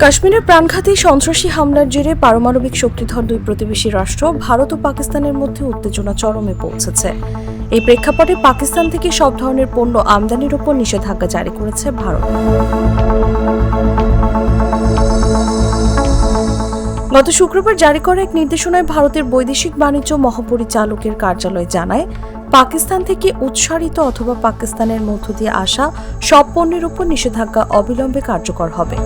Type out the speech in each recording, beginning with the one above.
কাশ্মীরের প্রাণঘাতী সন্ত্রাসী হামলার জেরে পারমাণবিক শক্তিধর দুই প্রতিবেশী রাষ্ট্র, ভারত ও পাকিস্তানের মধ্যে উত্তেজনা চরমে পৌঁছেছে। এই প্রেক্ষাপটে পাকিস্তান থেকে সব ধরনের পণ্য আমদানির উপর নিষেধাজ্ঞা জারি করেছে ভারত। গত শুক্রবার জারি করা এক নির্দেশনায় ভারতের বৈদেশিক বাণিজ্য মহাপরিচালকের কার্যালয় জানায় পাকিস্তান থেকে উৎসারিত অথবা পাকিস্তানের মধ্য দিয়ে আসা সব পণ্যের উপর নিষেধাজ্ঞা অবিলম্বে কার্যকর হবে।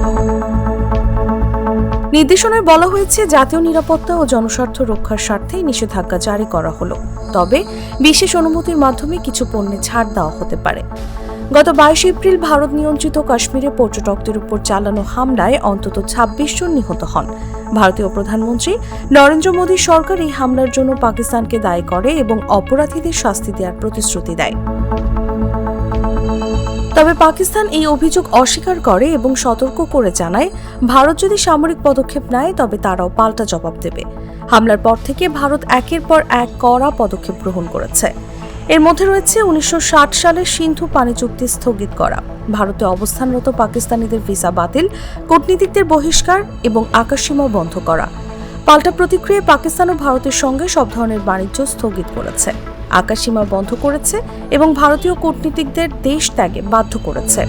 নির্দেশনায় বলা হয়েছে, জাতীয় নিরাপত্তা ও জনস্বার্থ রক্ষার স্বার্থে নিষেধাজ্ঞা জারি করা হলো। তবে বিশেষ অনুমতির মাধ্যমে কিছু পণ্যে ছাড় দেওয়া হতে পারে। গত বাইশ এপ্রিল ভারত নিয়ন্ত্রিত কাশ্মীরে পর্যটকদের উপর চালানো হামলায় অন্তত ছাব্বিশ জন নিহত হন। ভারতীয় প্রধানমন্ত্রী নরেন্দ্র মোদী সরকার এই হামলার জন্য পাকিস্তানকে দায়ী করে এবং অপরাধীদের শাস্তি দেওয়ার প্রতিশ্রুতি দেয়। তবে পাকিস্তান এই অভিযোগ অস্বীকার করে এবং সতর্ক করে জানায়, ভারত যদি সামরিক পদক্ষেপ নেয়, তবে তারাও পাল্টা জবাব দেবে। হামলার পর থেকে ভারত একের পর এক কড়া পদক্ষেপ গ্রহণ করেছে। এর মধ্যে রয়েছে উনিশশো ষাট সালে সিন্ধু পানি চুক্তি স্থগিত করা। ভারতে অবস্থানরত পাকিস্তানিদের ভিসা বাতিল, কূটনীতিকদের বহিষ্কার এবং আকাশসীমা বন্ধ করা। পাল্টা প্রতিক্রিয়ায় পাকিস্তান ও ভারতের সঙ্গে সব ধরনের বাণিজ্য স্থগিত করেছে। আকাশসীমা বন্ধ করেছে এবং ভারতীয় কূটনীতিকদের দেশ ত্যাগে বাধ্য করেছে।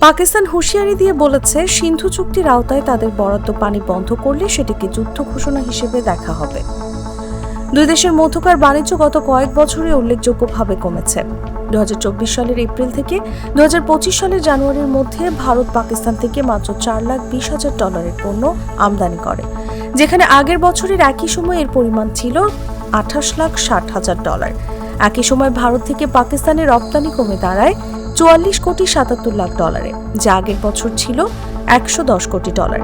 পাকিস্তান হুঁশিয়ারি দিয়ে বলেছে, সিন্ধু চুক্তির আওতায় তাদের বরাদ্দ পানি বন্ধ করলে সেটিকে যুদ্ধ ঘোষণা হিসেবে দেখা হবে। দুই দেশের মধ্যকার বাণিজ্য গত কয়েক বছরে উল্লেখযোগ্যভাবে কমেছে। দু হাজার চব্বিশ সালের এপ্রিল থেকে দু হাজার পঁচিশ সালের জানুয়ারির মধ্যে ভারত পাকিস্তান থেকে মাত্র চার লাখ বিশ হাজার ডলারের পণ্য আমদানি করে, যেখানে আগের বছরের একই সময় এর পরিমাণ ছিল আঠাশ লাখ ষাট হাজার ডলার। একই সময় ভারত থেকে পাকিস্তানে রপ্তানি কমে দাঁড়ায় চুয়াল্লিশ কোটি সাতাত্তর লাখ ডলারে, যা আগের বছর ছিল একশো দশ কোটি ডলার।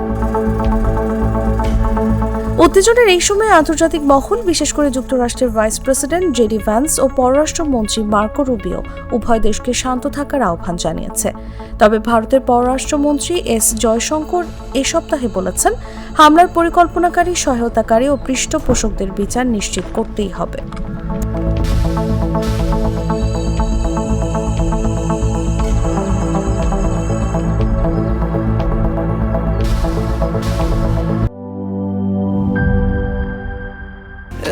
উত্তেজনার এই সময় আন্তর্জাতিক মহল বিশেষ করে যুক্তরাষ্ট্রের ভাইস প্রেসিডেন্ট জেডি ভ্যান্স ও পররাষ্ট্রমন্ত্রী মার্কো রুবিও উভয় দেশকে শান্ত থাকার আহ্বান জানিয়েছে। তবে ভারতের পররাষ্ট্রমন্ত্রী এস জয়শঙ্কর এ সপ্তাহে বলেছেন, হামলার পরিকল্পনাকারী সহায়তাকারী ও পৃষ্ঠপোষকদের বিচার নিশ্চিত করতেই হবে।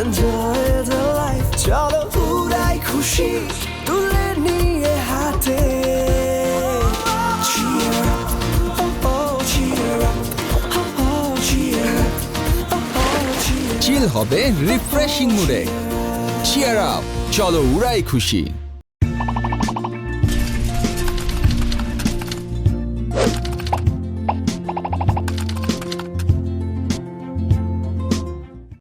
Enjoy চলো উড়াই খুশি, তুলে নিয়ে হাতে চিল oh, oh, oh, হবে রিফ্রেশিং মুডে চিয়ার আপ চলো উড়াই খুশি।